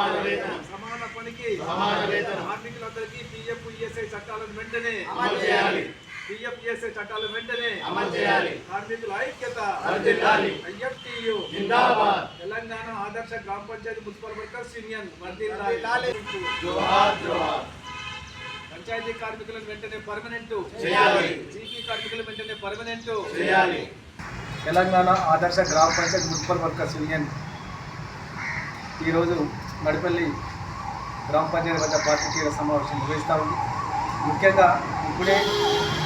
సమాన వేతనం సమాన పనికి సమాన వేతనం కార్మికులందరికీ పిఎఫ్ ఈఎస్ఐ చట్టాలను వెంటనే అమలు చేయాలి. పిఎఫ్ ఈఎస్ఐ చట్టాలను వెంటనే అమలు చేయాలి. కార్మికుల ఐక్యత వర్ధిల్లాలి. ఐఎఫ్టియు. జిందాబాద్. తెలంగాణ ఆదర్శ గ్రామ పంచాయతీ మున్సిపల్ వర్కర్స్ యూనియన్ వర్ధిల్లాలి. జోహార్ జోహార్. పంచాయతీ కార్మికులను వెంటనే పర్మనెంట్. చేయాలి. జీపీ కార్మికులను వెంటనే పర్మనెంట్. చేయాలి. తెలంగాణ ఆదర్శ గ్రామ పంచాయతీ మున్సిపల్ వర్కర్స్ యూనియన్ ఈరోజు మడిపల్లి గ్రామ పంచాయతీ వద్ద పాత్రికేయుల సమావేశం నిర్వహిస్తూ ఉంది. ముఖ్యంగా ఇప్పుడే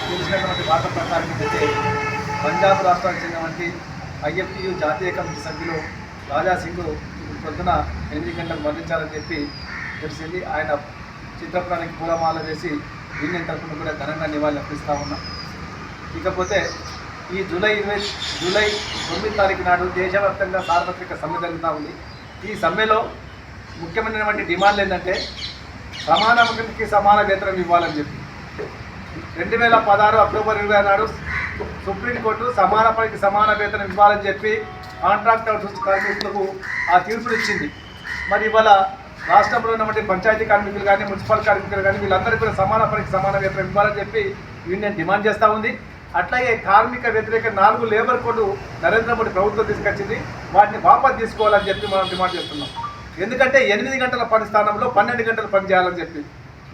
తెలిసినటువంటి వార్త ప్రకారం ఏంటంటే పంజాబ్ రాష్ట్రానికి చెందినటువంటి ఐఎఫ్టియు జాతీయ కమిటీ సభ్యులు రాజా సింగ్ ఇప్పుడు పొద్దున ఎనిమిది గంటలకు మరణించాలని చెప్పి తెలిసింది. ఆయన చిత్రపటానికి పూలమాల వేసి యూనియన్ తరఫున కూడా ఘనంగా నివాళులు అర్పిస్తూ ఉన్నాం. ఇకపోతే ఈ జూలై ఇరవై జూలై తొమ్మిది తారీఖు నాడు దేశవ్యాప్తంగా సార్వత్రిక సమ్మె జరుగుతూ ఉంది. ఈ సమ్మెలో ముఖ్యమైనటువంటి డిమాండ్లు ఏంటంటే సమాన సమాన వేతనం ఇవ్వాలని చెప్పి. రెండు వేల పదహారు అక్టోబర్ ఇరవై నాడు సుప్రీంకోర్టు సమాన పనికి సమాన వేతనం ఇవ్వాలని చెప్పి కాంట్రాక్ట్ కార్మికులకు ఆ తీర్పులు ఇచ్చింది. మరి ఇవాళ రాష్ట్రంలో ఉన్నటువంటి పంచాయతీ కార్మికులు కానీ మున్సిపల్ కార్మికులు కానీ వీళ్ళందరికీ కూడా సమాన పనికి సమాన వేతనం ఇవ్వాలని చెప్పి యూనియన్ డిమాండ్ చేస్తూ ఉంది. అట్లాగే కార్మిక వ్యతిరేక నాలుగు లేబర్ కోడ్ నరేంద్ర మోడీ ప్రభుత్వం తీసుకొచ్చింది. వాటిని వాపస్ తీసుకోవాలని చెప్పి మనం డిమాండ్ చేస్తున్నాం. ఎందుకంటే ఎనిమిది గంటల పని స్థానంలో పన్నెండు గంటలు పని చేయాలని చెప్పి.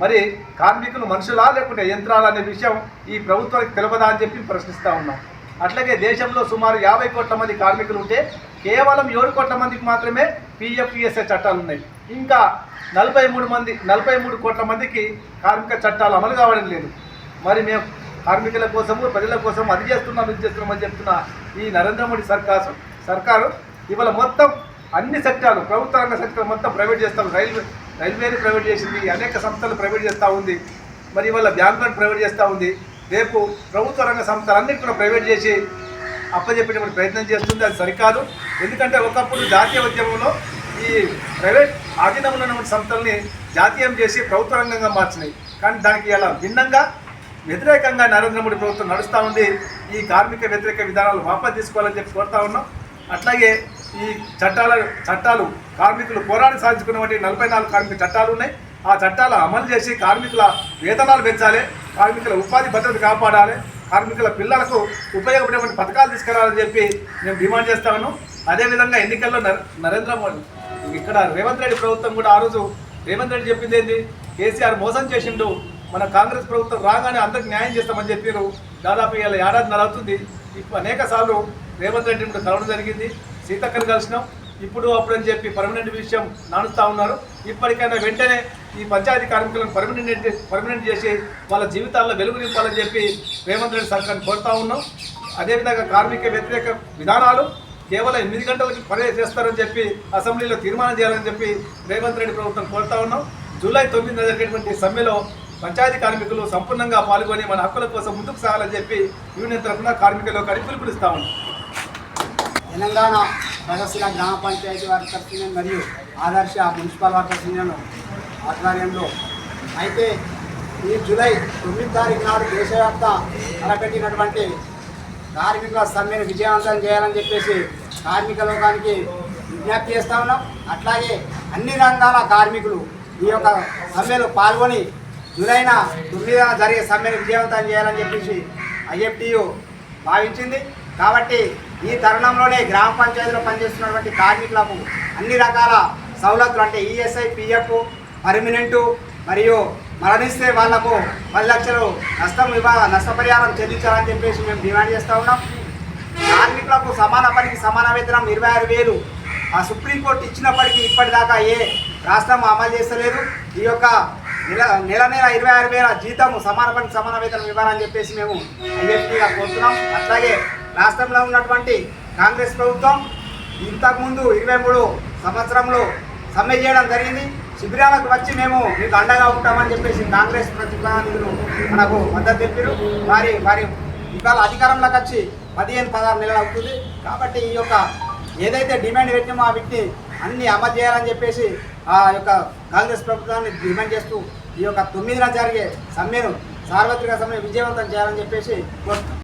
మరి కార్మికులు మనుషులా లేకుంటే యంత్రాలు అనే విషయం ఈ ప్రభుత్వానికి తెలవదా అని చెప్పి ప్రశ్నిస్తూ ఉన్నాం. అట్లాగే దేశంలో సుమారు యాభై కోట్ల మంది కార్మికులు ఉంటే కేవలం ఏడు కోట్ల మందికి మాత్రమే పిఎఫ్ఈఎస్ఏ చట్టాలు ఉన్నాయి. ఇంకా నలభై మూడు మంది నలభై మూడు కోట్ల మందికి కార్మిక చట్టాలు అమలు కావడం లేదు. మరి మేము కార్మికుల కోసము ప్రజల కోసం అది చేస్తున్నాం ఇది చేస్తున్నామని చెప్తున్న ఈ నరేంద్ర మోడీ సర్కారు సర్కారు ఇవాళ మొత్తం అన్ని సెక్టార్లు ప్రభుత్వ రంగ సెక్టర్ మొత్తం ప్రైవేట్ చేస్తాం రైల్వే రైల్వేని ప్రైవేట్ చేసింది అనేక సంస్థలు ప్రైవేట్ చేస్తూ ఉంది. మరి ఇవాళ బ్యాంకులను ప్రైవేట్ చేస్తూ ఉంది. రేపు ప్రభుత్వ రంగ సంస్థలన్నిటి కూడా ప్రైవేట్ చేసి అప్పచెప్పేటువంటి ప్రయత్నం చేస్తుంది. అది సరికాదు. ఎందుకంటే ఒకప్పుడు జాతీయ ఉద్యమంలో ఈ ప్రైవేట్ ఆధీనంలో ఉన్నటువంటి సంస్థల్ని జాతీయం చేసి ప్రభుత్వ రంగంగా మార్చినాయి. కానీ దానికి ఇలా భిన్నంగా వ్యతిరేకంగా నరేంద్ర మోడీ ప్రభుత్వం నడుస్తూ ఉంది. ఈ కార్మిక వ్యతిరేక విధానాలు వాపసు తీసుకోవాలని చెప్పి కోరుతా ఉన్నాం. అట్లాగే ఈ చట్టాల చట్టాలు కార్మికులు పోరాడి సాధించుకున్నటువంటి నలభై నాలుగు కార్మిక చట్టాలు ఉన్నాయి. ఆ చట్టాలు అమలు చేసి కార్మికుల వేతనాలు పెంచాలి కార్మికుల ఉపాధి భద్రత కాపాడాలి కార్మికుల పిల్లలకు ఉపయోగపడేటువంటి పథకాలు తీసుకురావాలని చెప్పి మేము డిమాండ్ చేస్తాను అదేవిధంగా ఎన్నికల్లో నరేంద్ర మోడీ ఇక్కడ రేవంత్ రెడ్డి ప్రభుత్వం కూడా ఆ రోజు రేవంత్ రెడ్డి చెప్పింది ఏంటి కేసీఆర్ మోసం చేసిండు మన కాంగ్రెస్ ప్రభుత్వం రాగానే అందరికి న్యాయం చేస్తామని చెప్పారు దాదాపు ఇలా ఏడాది అవుతుంది. ఇప్పుడు అనేక సార్లు రేవంత్ రెడ్డిని కూడా కలవడం జరిగింది. సీతక్కని కలిసినాం. ఇప్పుడు అప్పుడు అని చెప్పి పర్మనెంట్ విషయం నానుస్తూ ఉన్నారు. ఇప్పటికైనా వెంటనే ఈ పంచాయతీ కార్మికులను పర్మనెంట్ పర్మనెంట్ చేసి వాళ్ళ జీవితాల్లో వెలుగు నింపాలని చెప్పి రేవంత్ రెడ్డి సర్కార్ని కోరుతా ఉన్నాం. అదేవిధంగా కార్మిక వ్యతిరేక విధానాలు కేవలం ఎనిమిది గంటలకి పని చేస్తారని చెప్పి అసెంబ్లీలో తీర్మానం చేయాలని చెప్పి రేవంత్ రెడ్డి ప్రభుత్వం కోరుతా ఉన్నాం. జూలై తొమ్మిదిన జరిగేటువంటి సమ్మెలో పంచాయతీ కార్మికులు సంపూర్ణంగా పాల్గొని మన హక్కుల కోసం ముందుకు సాగాలని చెప్పి యూనియన్ తరఫున కార్మికులు కడి పిలుపునిస్తా ఉన్నాం. తెలంగాణ ప్రదర్శన గ్రామ పంచాయతీ వారి తరఫున మరియు ఆదర్శ మున్సిపల్ వర్కర్స్ యూనియన్ ఆధ్వర్యంలో. అయితే ఈ జూలై తొమ్మిది తారీఖు నాడు దేశవ్యాప్త తలపెట్టినటువంటి కార్మికుల సమ్మెను విజయవంతం చేయాలని చెప్పేసి కార్మిక లోకానికి విజ్ఞప్తి చేస్తా ఉన్నాం. అట్లాగే అన్ని రంగాల కార్మికులు ఈ యొక్క సమ్మెలో పాల్గొని జూలైన తొమ్మిదిన జరిగే సమ్మెను విజయవంతం చేయాలని చెప్పేసి ఐఎఫ్టీయు భావించింది. కాబట్టి ఈ తరుణంలోనే గ్రామ పంచాయతీలో పనిచేస్తున్నటువంటి కార్మికులకు అన్ని రకాల సవలతులు అంటే ఈఎస్ఐ పిఎఫ్ పర్మినెంటు మరియు మరణిస్తే వాళ్ళకు పది లక్షలు నష్టం ఇవ్వ నష్టపరిహారం చెల్లించాలని చెప్పేసి మేము డిమాండ్ చేస్తూ ఉన్నాం. కార్మికులకు సమాన పనికి సమాన వేతనం ఇరవై ఆరు వేలు. ఆ సుప్రీంకోర్టు ఇచ్చినప్పటికీ ఇప్పటిదాకా ఏ రాష్ట్రం అమలు చేస్తలేదు. ఈ యొక్క నెల నెల నెల ఇరవై ఆరు వేల జీతం సమాన పనికి సమాన వేతనం ఇవ్వాలని చెప్పేసి మేము ఐఎఫ్టీగా కోరుతున్నాం. అట్లాగే రాష్ట్రంలో ఉన్నటువంటి కాంగ్రెస్ ప్రభుత్వం ఇంతకుముందు ఇరవై మూడు సంవత్సరంలో సమ్మె చేయడం జరిగింది. శిబిరాలకు వచ్చి మేము మీకు అండగా ఉంటామని చెప్పేసి కాంగ్రెస్ ప్రతినిధులు మనకు మద్దతు తెలిపారు వారి వారి ఇవాళ అధికారంలోకి వచ్చి పదిహేను పదహారు నెలలు అవుతుంది. కాబట్టి ఈ యొక్క ఏదైతే డిమాండ్ పెట్టినామో ఆ వీటిని అన్ని అమలు చేయాలని చెప్పేసి ఆ యొక్క కాంగ్రెస్ ప్రభుత్వాన్ని డిమాండ్ చేస్తూ ఈ యొక్క తొమ్మిదిన జరిగే సమ్మెను సార్వత్రిక సమ్మె విజయవంతం చేయాలని చెప్పేసి కోరుతున్నాం.